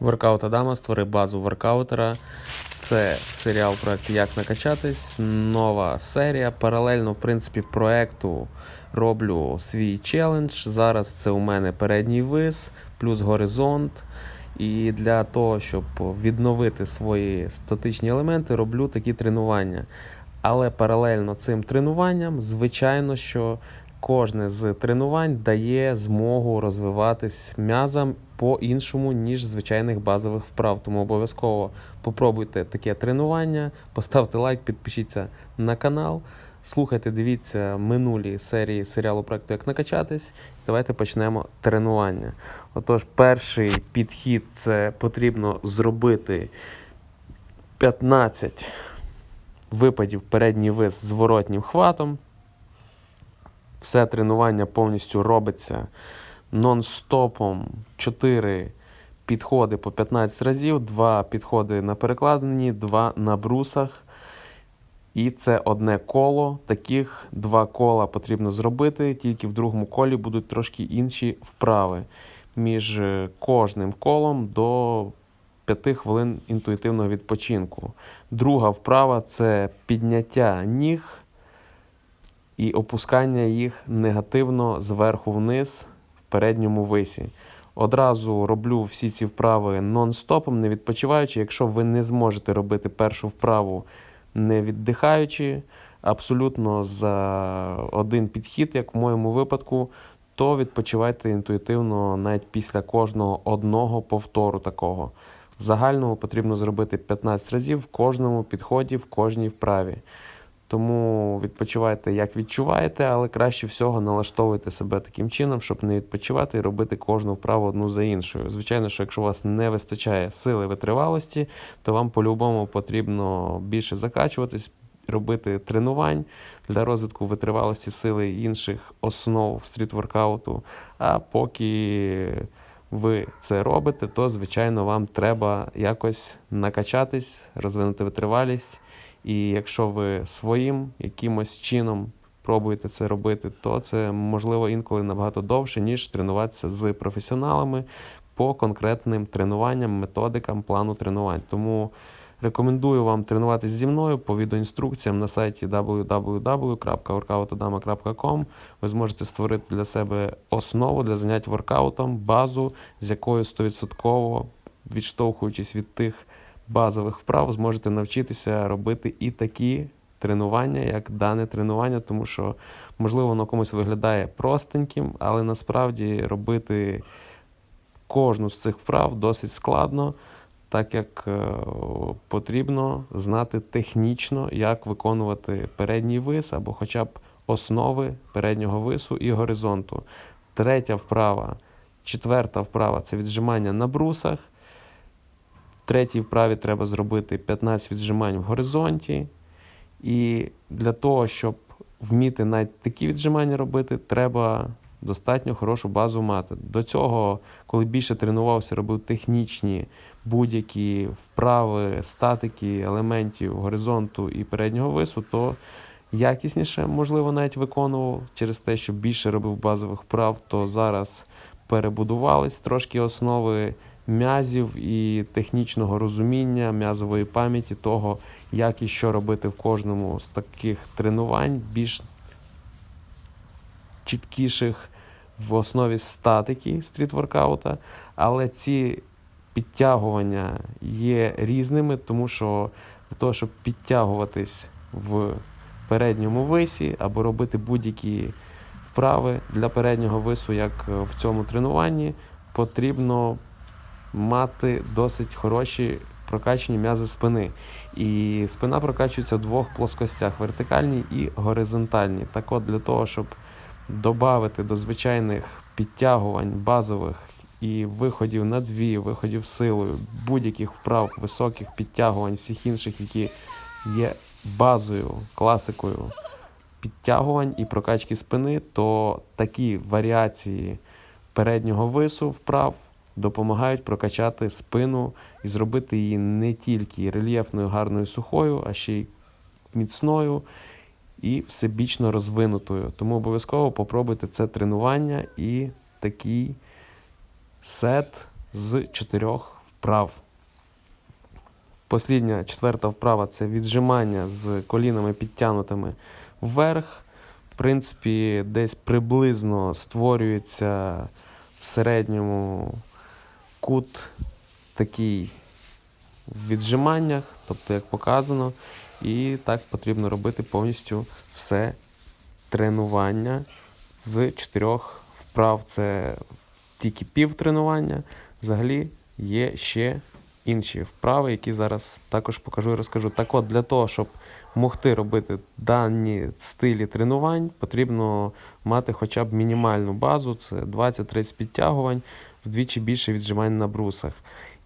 Воркаут Адама створи базу воркаутера. Це серіал проект Як накачатись. Нова серія. Паралельно, в принципі, проекту роблю свій челендж. Зараз це у мене передній вис плюс горизонт. І для того, щоб відновити свої статичні елементи, роблю такі тренування. Але паралельно цим тренуванням, звичайно, що кожне з тренувань дає змогу розвиватись м'язам по-іншому, ніж звичайних базових вправ. Тому обов'язково попробуйте таке тренування, поставте лайк, підпишіться на канал. Слухайте, дивіться минулі серії серіалу проекту Як накачатись. Давайте почнемо тренування. Отож, перший підхід це потрібно зробити 15 випадів передній вис зворотнім хватом. Все тренування повністю робиться нон-стопом. 4 підходи по 15 разів, 2 підходи на перекладині, 2 на брусах. І це одне коло. Таких два кола потрібно зробити. Тільки в другому колі будуть трошки інші вправи. Між кожним колом до 5 хвилин інтуїтивного відпочинку. Друга вправа це підняття ніг і опускання їх негативно зверху вниз в передньому висі. Одразу роблю всі ці вправи нон-стопом, не відпочиваючи. Якщо ви не зможете робити першу вправу не віддихаючи, абсолютно за один підхід, як в моєму випадку, то відпочивайте інтуїтивно навіть після кожного одного повтору такого. В загальному потрібно зробити 15 разів в кожному підході, в кожній вправі. Тому відпочивайте, як відчуваєте, але краще всього налаштовуйте себе таким чином, щоб не відпочивати і робити кожну вправу одну за іншою. Звичайно, що якщо у вас не вистачає сили витривалості, то вам по-любому потрібно більше закачуватись, робити тренувань для розвитку витривалості сили інших основ стріт-воркауту. А поки ви це робите, то звичайно вам треба якось накачатись, розвинути витривалість. І якщо ви своїм якимось чином пробуєте це робити, то це можливо інколи набагато довше, ніж тренуватися з професіоналами по конкретним тренуванням, методикам, плану тренувань. Тому рекомендую вам тренуватися зі мною по відеоінструкціям на сайті www.workoutodama.com. Ви зможете створити для себе основу для занять воркаутом, базу, з якою 100% відштовхуючись від тих базових вправ зможете навчитися робити і такі тренування, як дане тренування, тому що, можливо, воно комусь виглядає простеньким, але насправді робити кожну з цих вправ досить складно, так як е, потрібно знати технічно, як виконувати передній вис або хоча б основи переднього вису і горизонту. Третя вправа, четверта вправа це віджимання на брусах. Третій вправі треба зробити 15 віджимань в горизонті. І для того, щоб вміти навіть такі віджимання робити, треба достатньо хорошу базу мати. До цього, коли більше тренувався, робив технічні будь-які вправи, статики, елементів горизонту і переднього вису, то якісніше, можливо, навіть виконував через те, що більше робив базових вправ, то зараз перебудувались трошки основи м'язів і технічного розуміння, м'язової пам'яті того, як і що робити в кожному з таких тренувань, більш чіткіших в основі статики стріт-воркаута. Але ці підтягування є різними, тому що для того, щоб підтягуватись в передньому висі або робити будь-які вправи для переднього вису, як в цьому тренуванні, потрібно мати досить хороші прокачені м'язи спини. І спина прокачується в двох плоскостях вертикальній і горизонтальній. Так от, для того, щоб додати до звичайних підтягувань базових і виходів на дві, виходів силою, будь-яких вправ, високих підтягувань, всіх інших, які є базою, класикою підтягувань і прокачки спини, то такі варіації переднього вису вправ допомагають прокачати спину і зробити її не тільки рельєфною, гарною, сухою, а ще й міцною і всебічно розвинутою. Тому обов'язково попробуйте це тренування і такий сет з чотирьох вправ. Послідня четверта вправа це віджимання з колінами підтягнутими вверх. В принципі, десь приблизно створюється в середньому кут такий в віджиманнях, тобто як показано, і так потрібно робити повністю все тренування з чотирьох вправ. Це тільки пів тренування. Взагалі є ще інші вправи, які зараз також покажу і розкажу. Так от, для того, щоб могти робити дані стилі тренувань, потрібно мати хоча б мінімальну базу, це 20-30 підтягувань, вдвічі більше віджимань на брусах.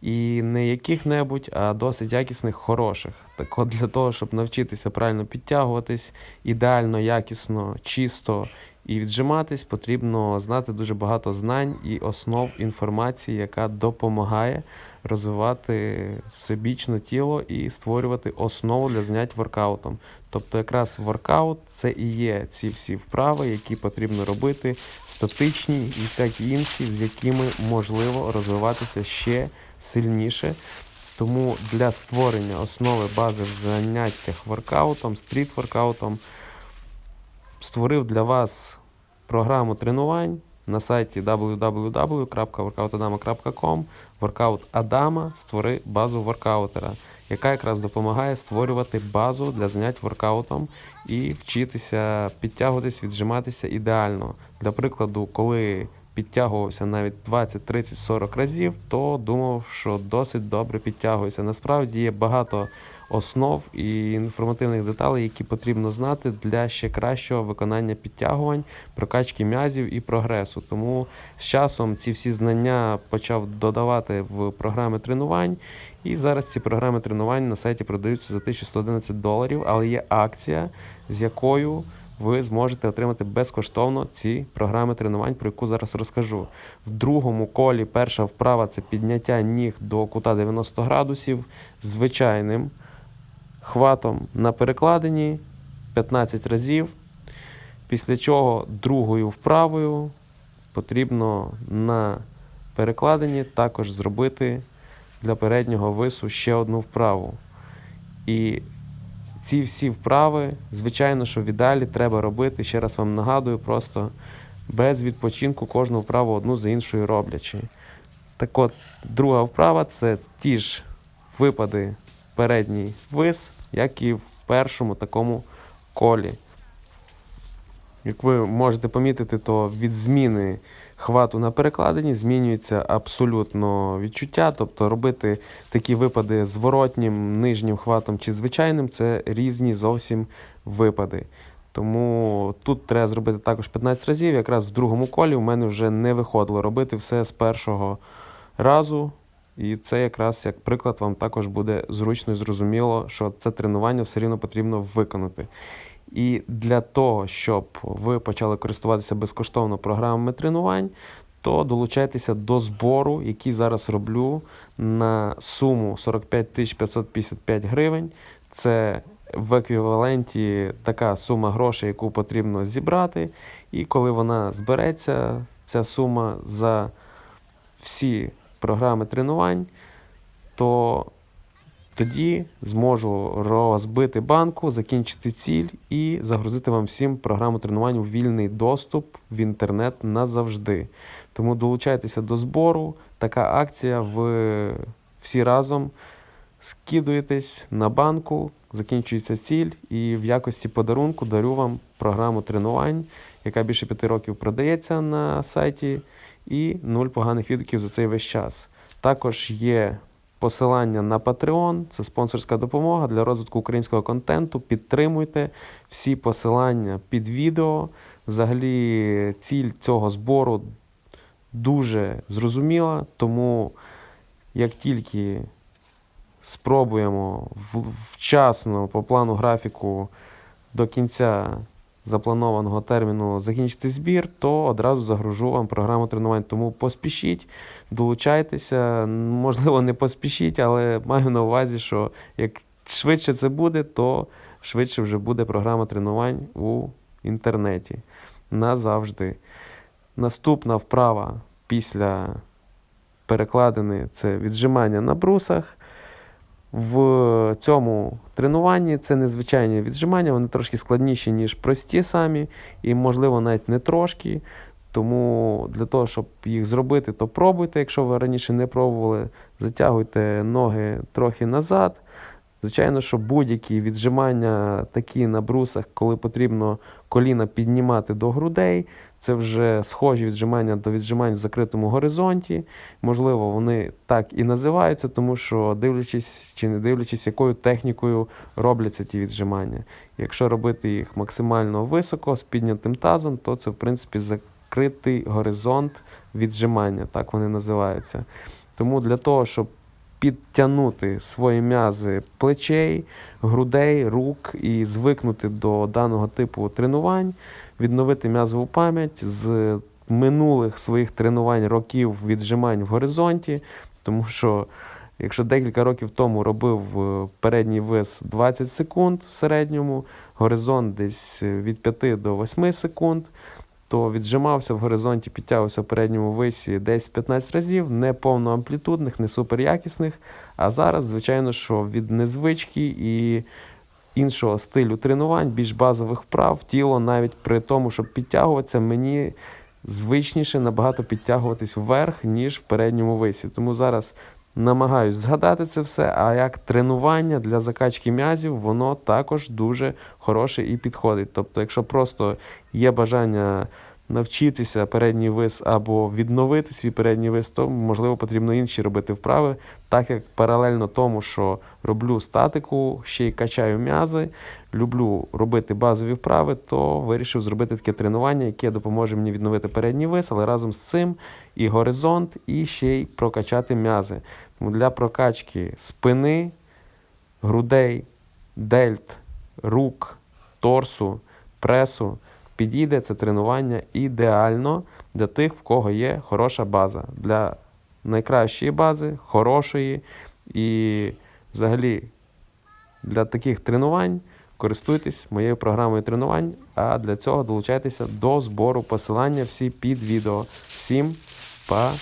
І не яких-небудь, а досить якісних, хороших. Так от для того, щоб навчитися правильно підтягуватись, ідеально, якісно, чисто і віджиматись, потрібно знати дуже багато знань і основ інформації, яка допомагає розвивати всебічно тіло і створювати основу для занять воркаутом. Тобто, якраз воркаут це і є ці всі вправи, які потрібно робити, статичні і всякі інші, з якими можливо розвиватися ще сильніше. Тому для створення основи бази в заняттях воркаутом, стріт-воркаутом створив для вас програму тренувань на сайті www.workoutadama.com Воркаут Адама створи базу воркаутера, яка якраз допомагає створювати базу для занять воркаутом і вчитися підтягуватись, віджиматися ідеально. Для прикладу, коли підтягувався навіть 20, 30, 40 разів, то думав, що досить добре підтягуюся. Насправді є багато основ і інформативних деталей, які потрібно знати для ще кращого виконання підтягувань, прокачки м'язів і прогресу. Тому з часом ці всі знання почав додавати в програми тренувань. І зараз ці програми тренувань на сайті продаються за 1111 доларів, але є акція, з якою ви зможете отримати безкоштовно ці програми тренувань, про яку зараз розкажу. В другому колі перша вправа це підняття ніг до кута 90 градусів звичайним хватом на перекладині 15 разів. Після чого другою вправою потрібно на перекладині також зробити для переднього вису ще одну вправу. І ці всі вправи, звичайно, що в ідеалі треба робити, ще раз вам нагадую, просто без відпочинку кожну вправу одну за іншою роблячи. Так от, друга вправа це ті ж випади передній вис, як і в першому такому колі. Як ви можете помітити, то від зміни хвату на перекладині змінюється абсолютно відчуття. Тобто робити такі випади зворотнім, нижнім хватом чи звичайним це різні зовсім випади. Тому тут треба зробити також 15 разів. Якраз в другому колі в мене вже не виходило робити все з першого разу. І це якраз як приклад вам також буде зручно і зрозуміло, що це тренування все рівно потрібно виконати. І для того, щоб ви почали користуватися безкоштовно програмами тренувань, то долучайтеся до збору, який зараз роблю на суму 45 555 гривень. Це в еквіваленті така сума грошей, яку потрібно зібрати. І коли вона збереться, ця сума за всі програми тренувань, то тоді зможу розбити банку, закінчити ціль і загрузити вам всім програму тренувань у вільний доступ в інтернет назавжди. Тому долучайтеся до збору. Така акція. Ви всі разом скидуєтесь на банку, закінчується ціль, і в якості подарунку дарю вам програму тренувань, яка більше п'яти років продається на сайті, і нуль поганих відгуків за цей весь час. Також є посилання на Patreon, це спонсорська допомога для розвитку українського контенту. Підтримуйте всі посилання під відео. Взагалі, ціль цього збору дуже зрозуміла, тому як тільки спробуємо вчасно по плану графіку до кінця запланованого терміну закінчити збір, то одразу загружу вам програму тренувань. Тому поспішіть, долучайтеся. Можливо, не поспішіть, але маю на увазі, що як швидше це буде, то швидше вже буде програма тренувань у інтернеті. Назавжди. Наступна вправа після перекладини це віджимання на брусах. В цьому тренуванні це незвичайні віджимання, вони трошки складніші, ніж прості самі, і, можливо, навіть не трошки. Тому для того, щоб їх зробити, то пробуйте. Якщо ви раніше не пробували, затягуйте ноги трохи назад. Звичайно, що будь-які віджимання такі на брусах, коли потрібно коліна піднімати до грудей, це вже схожі віджимання до віджимань в закритому горизонті. Можливо, вони так і називаються, тому що дивлячись чи не дивлячись, якою технікою робляться ті віджимання. Якщо робити їх максимально високо з піднятим тазом, то це в принципі закритий горизонт віджимання, так вони називаються. Тому для того, щоб підтягнути свої м'язи плечей, грудей, рук і звикнути до даного типу тренувань, відновити м'язову пам'ять з минулих своїх тренувань років віджимань в горизонті, тому що. Якщо декілька років тому робив е, передній вис 20 секунд в середньому, горизонт десь від 5 до 8 секунд, то віджимався в горизонті, підтягувався в передньому висі десь 15 разів, не повноамплітудних, не суперякісних. А зараз, звичайно, що від незвички і іншого стилю тренувань, більш базових вправ, тіло навіть при тому, щоб підтягуватися, мені звичніше набагато підтягуватись вверх, ніж в передньому висі. Тому зараз намагаюсь згадати це все. А як тренування для закачки м'язів, воно також дуже хороше і підходить. Тобто, якщо просто є бажання навчитися передній вис або відновити свій передній вис, то можливо потрібно інші робити вправи, так як паралельно тому, що роблю статику, ще й качаю м'язи, люблю робити базові вправи, то вирішив зробити таке тренування, яке допоможе мені відновити передній вис, але разом з цим і горизонт, і ще й прокачати м'язи. Тому для прокачки спини, грудей, дельт, рук, торсу, пресу підійде це тренування ідеально для тих, в кого є хороша база. Для найкращої бази, хорошої і взагалі для таких тренувань користуйтесь моєю програмою тренувань, а для цього долучайтеся до збору посилання всі під відео. Всім па!